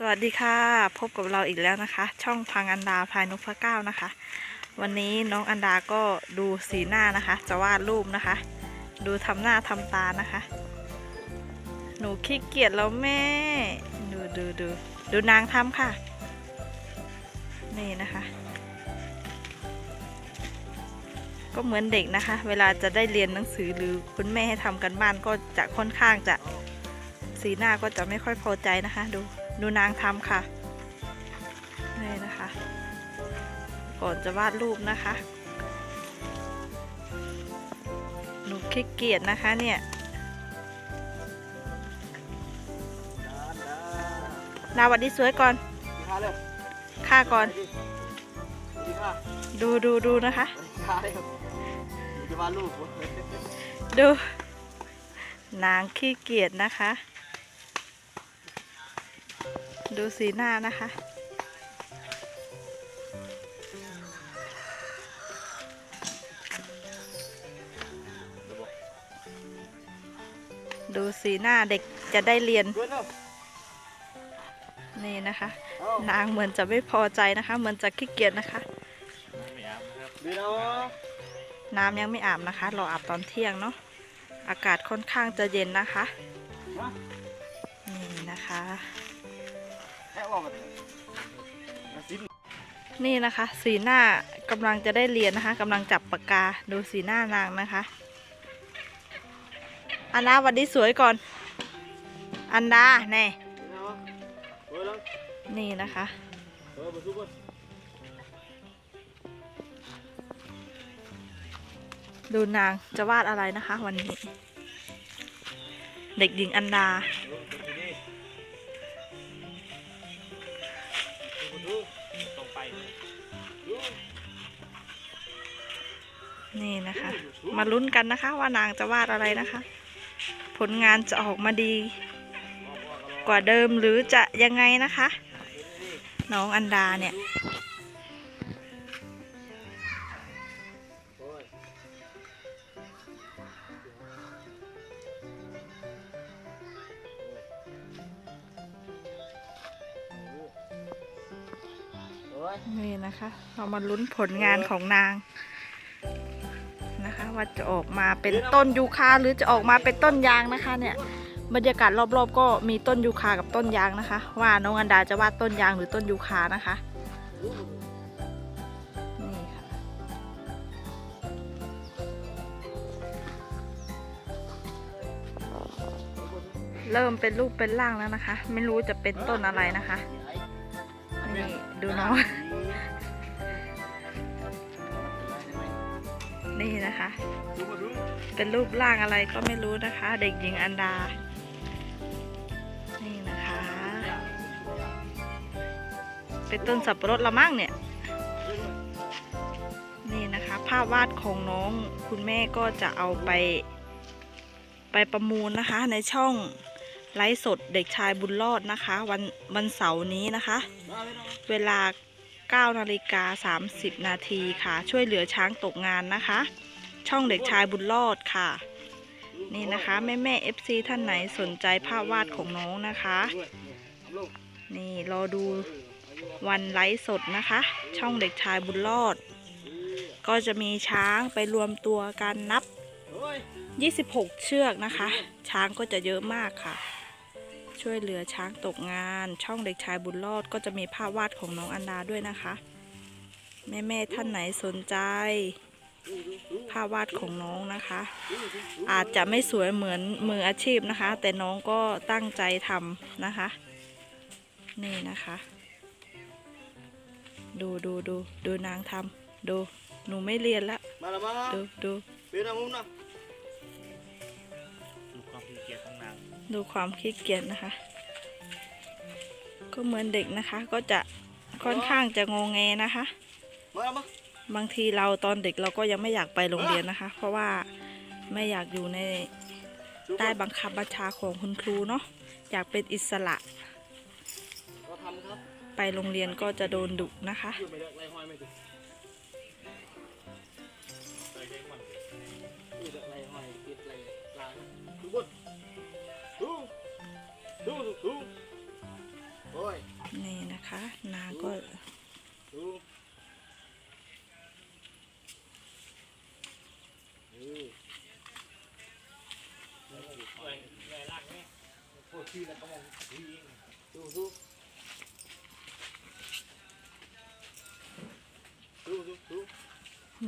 สวัสดีค่ะ พบกับเราอีกแล้วนะคะ ช่องพังอันดาพายนกพระเก้านะคะ วันนี้น้องอันดาก็ดูสีหน้านะคะ จะวาดรูปนะคะ ดูทำหน้าทำตานะคะ หนูขี้เกียจแล้วแม่ ดูดูดูดูนางทำค่ะ นี่นะคะ ก็เหมือนเด็กนะคะ เวลาจะได้เรียนหนังสือหรือคุณแม่ให้ทำกันบ้านก็จะค่อนข้างจะสีหน้าก็จะไม่ค่อยพอใจนะคะ ดู ดูนางทำค่ะนี่นะคะ ก่อนจะวาดรูปนะคะ หนูขี้เกียจนะคะเนี่ยดาวัดดีสวยก่อนค่าเลยค่าก่อนดีค่าดูดูดูนะคะค่าเลยจะมาลูกดู นางขี้เกียจนะคะ ดูสีหน้านะคะ ดูสีหน้าเด็กจะได้เรียน นี่นะคะ นางเหมือนจะไม่พอใจนะคะ เหมือนจะขี้เกียจนะคะ น้ำยังไม่อาบนะคะ รออาบตอนเที่ยงเนาะ อากาศค่อนข้างจะเย็นนะคะ นี่นะคะ นี่นะคะ สีหน้ากำลังจะได้เรียนนะคะกำลังจับปากกาดูสีหน้านางนะคะ อันดาวัดดีสวยก่อน อันดาแน่นี่นะคะดูนางจะวาดอะไรนะคะวันนี้ เด็กหญิงอันดา มาลุ้นกันนะคะ ว่านางจะวาดอะไรนะคะ ผลงานจะออกมาดี กว่าเดิมหรือจะยังไงนะคะ น้องอันดาเนี่ยนี่นะคะ เรามาลุ้นผลงานของนาง นะคะ ว่าจะออกมาเป็นต้นยูคาหรือจะออกมาเป็นต้นยางนะคะ เนี่ยบรรยากาศรอบๆ ก็มีต้นยูคากับต้นยางนะคะ ว่าน้องอันดาจะวาดต้นยางหรือต้นยูคานะคะนี่ค่ะเริ่มเป็นรูปเป็นร่างแล้วนะคะ ไม่รู้จะเป็นต้นอะไรนะคะนี่ดูน้อง นี่นะคะ เป็นรูปร่างอะไรก็ไม่รู้นะคะ เด็กหญิงอันดา นี่นะคะ เป็นต้นสับปะรดละมั่งเนี่ย นี่นะคะ ภาพวาดของน้องคุณแม่ก็จะเอาไป ไปประมูลนะคะ ในช่องไลฟ์สดเด็กชายบุญรอดนะคะ วันวันเสาร์นี้นะคะ เวลา 9นาฬิกา30 นาทีค่ะ ช่วยเหลือช้างตกงานนะคะ ช่องเด็กชายบุญรอดค่ะ นี่นะคะแม่แม่ FC ท่านไหนสนใจภาพวาดของน้องนะคะ นี่รอดูวันไลฟ์สดนะคะ ช่องเด็กชายบุญรอด ก็จะมีช้างไปรวมตัวกันนับ 26 เชือกนะคะ ช้างก็จะเยอะมากค่ะ ช่วยเหลือช้างตกงาน ช่องเด็กชายบุญรอดก็จะมีภาพวาดของน้องอันดาด้วยนะคะ แม่แม่ๆท่านไหนสนใจ ภาพวาดของน้องนะคะ อาจจะไม่สวยเหมือนมืออาชีพนะคะ แต่น้องก็ตั้งใจทำนะคะ นี่นะคะ ดูดูดูดูนางทำดูหนูไม่เรียนละมาละมาละดูดูเป็นอะไรมุมนะดู ดูความขี้เกียจนะคะ ก็เหมือนเด็กนะคะ ก็จะค่อนข้างจะงงแงนะคะมาละมาบางทีเราตอนเด็กเราก็ยังไม่อยากไปโรงเรียนนะคะ เพราะว่าไม่อยากอยู่ในใต้บังคับบัญชาของคุณครูเนาะอยากเป็นอิสระเราทำครับไปโรงเรียนก็จะโดนดุนะคะ นี่นะคะ นาก็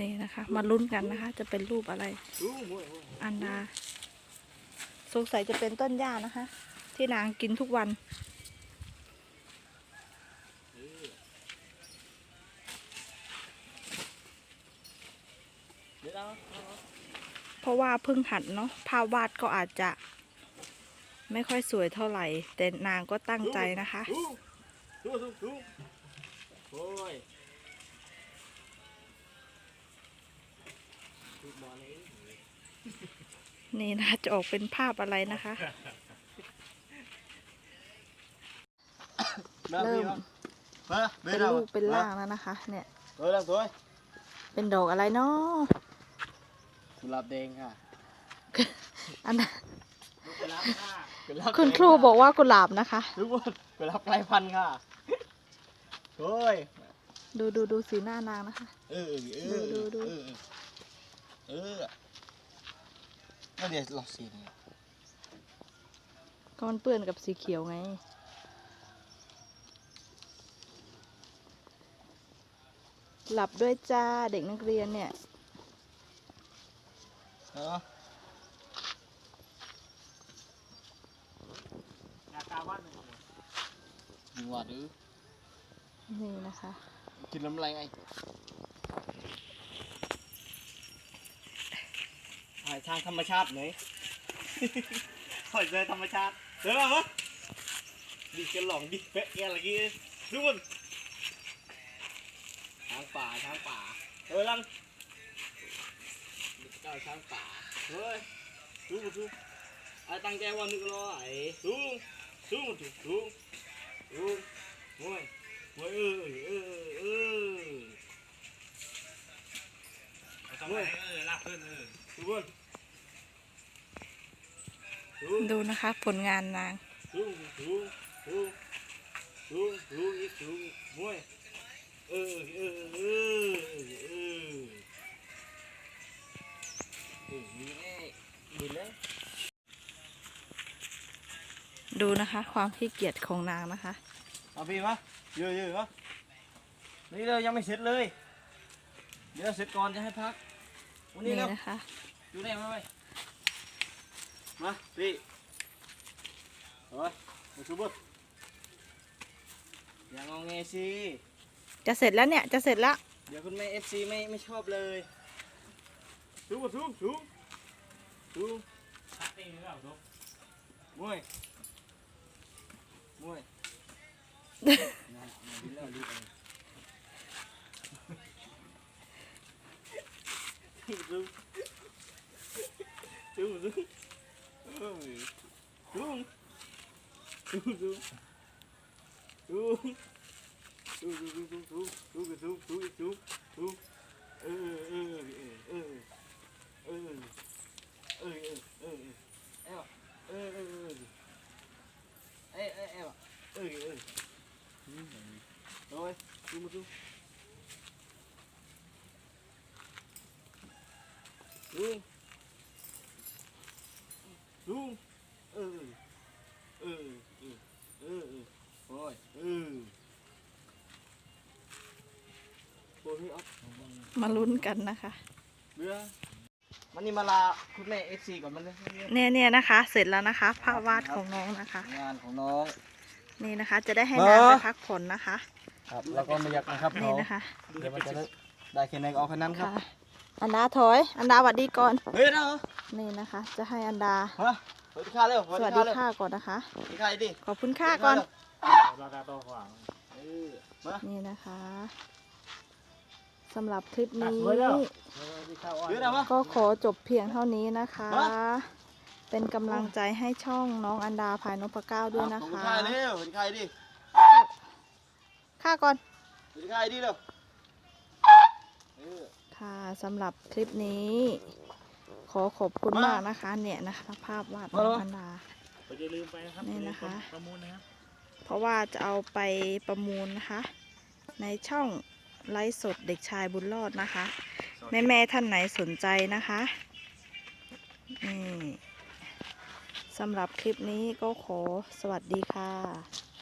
นี่นะคะ มาลุ้นกันนะคะ จะเป็นรูปอะไร อันนา สงสัยจะเป็นต้นหญ้านะคะ ที่นางกินทุกวันเเเพราะว่าเพิ่งหัดเนาะภาพวาดก็อาจจะ ไม่ค่อยสวยเท่าไหร่ แต่นางก็ตั้งใจนะคะ โอ้ย นี่นะจะออกเป็นภาพอะไรนะคะ เริ่มมาเป็นรูปเป็นร่างแล้วนะคะ เนี่ยเออแล้วสวยเป็นดอกอะไรเนาะกุหลาบแดงค่ะอันนั้นลูกไปรับหน้ากุหลาบแดงคุณครูบอกว่ากุหลาบนะคะทุกคนกุหลาบไกลพันธุ์ค่ะโอ้ยดูดูดูสีหน้านางนะคะ เออ เออ ดูดูเออเออ แล้วเดี๋ยวเราสีนี่ก็มันเปื้อนกับสีเขียวไง หลับด้วยจ้าเด็กนักเรียนเนี่ย เนาะหน้าตาบ้านหนึ่งยิงหวาดื้อนี่นะคะ กินน้ำลายไงถ่าย ทางธรรมชาติไหนหอยเจอธรรมชาติเดี๋ยวมาดิกันหลองดิเป๊ะแกอะไรกี้ดูมันทางป่าทางป่าเฮ้ยลังเจ้าทางป่าเฮ้ยดูดูไอ้ตั้งใจวันนึกรอไอ้ดูดูมันดูดูดูมวยมวยเออเออเออทำไมเออลากขึ้นเออดูมัน ดูดูนะคะผลงานนางดูดูดูดูดูอีกดูมวยเออเออเออเออเออมีแน่มีแล้วดูนะคะ ความขี้เกียจของนางนะคะ เอาพี่มาเยอะเยอะวะนี่เรายังไม่เสร็จเลย เดี๋ยวเสร็จก่อนจะให้พัก วันนี้นี่แล้วนะคะ อยู่ไหนมาไป มาพี่เอาไว้มาชูบุตรอย่างงอแงสิจะเสร็จแล้วเนี่ย จะเสร็จแล้ว เดี๋ยวคุณแม่เอฟซีไม่ไม่ชอบเลยชูบุตรชูชูชูชักเองหรือเปล่าทุกมวยมวยน่ามาดิแล้วลูกเอ้ยชูชูชูเอ้ยชู ชูชูชูชูชูชูชูชูชูชูชูชูเออเออเออเออเอ มาลุ้นกันนะคะเบื่อมันนี่มาลาคุณแม่เอฟซีก่อนมันเลยเนี่ยเนี่ยนะคะ เสร็จแล้วนะคะภาพวาดของน้องนะคะ งานของน้อง นี่นะคะ จะได้ให้เออนางไปพักผ่อนนะคะ ครับ แล้วก็ไม่อยากนะครับนี่เขานะคะ เดี๋ยวมันจะได้ได้แค่ไหนก็เอาแค่นั้นครับค่ะอันดาถอย อันดาหวัดดีก่อน เฮ้ยนะเหรอนี่นะคะ จะให้อันดาฮะสวัสดีค่ะเร็วสวัสดีค่ะก่อนนะคะสวัสดีค่ะดิขอบคุณค่ะก่อนราคาตัวขวางเออมานี่นะคะ สำหรับคลิปนี้สวยแล้วเดี๋ยวนะมาก็ขอจบเพียงเท่านี้นะคะมาเป็นกำลังใจให้ช่องน้องอันดาภายนพเก้าด้วยนะขอบคุณคะค่ะเร็วสวัสดีค่ะดิค่ะก่อนสวัสดีค่ะดิเร็วเออค่ะสำหรับคลิปนี้ ขอขอบคุณมามากนะคะ เนี่ยนะคะ ภาพวาดน้องมาอันดาอย่าลืมไปนะครับนี่นะคะประมูลนะครับเพราะว่าจะเอาไปประมูลนะคะ ในช่อง ไลฟ์สดเด็กชายบุญรอดนะคะ แม่แม่ๆท่านไหนสนใจนะคะนี่สำหรับคลิปนี้ก็ขอสวัสดีค่ะ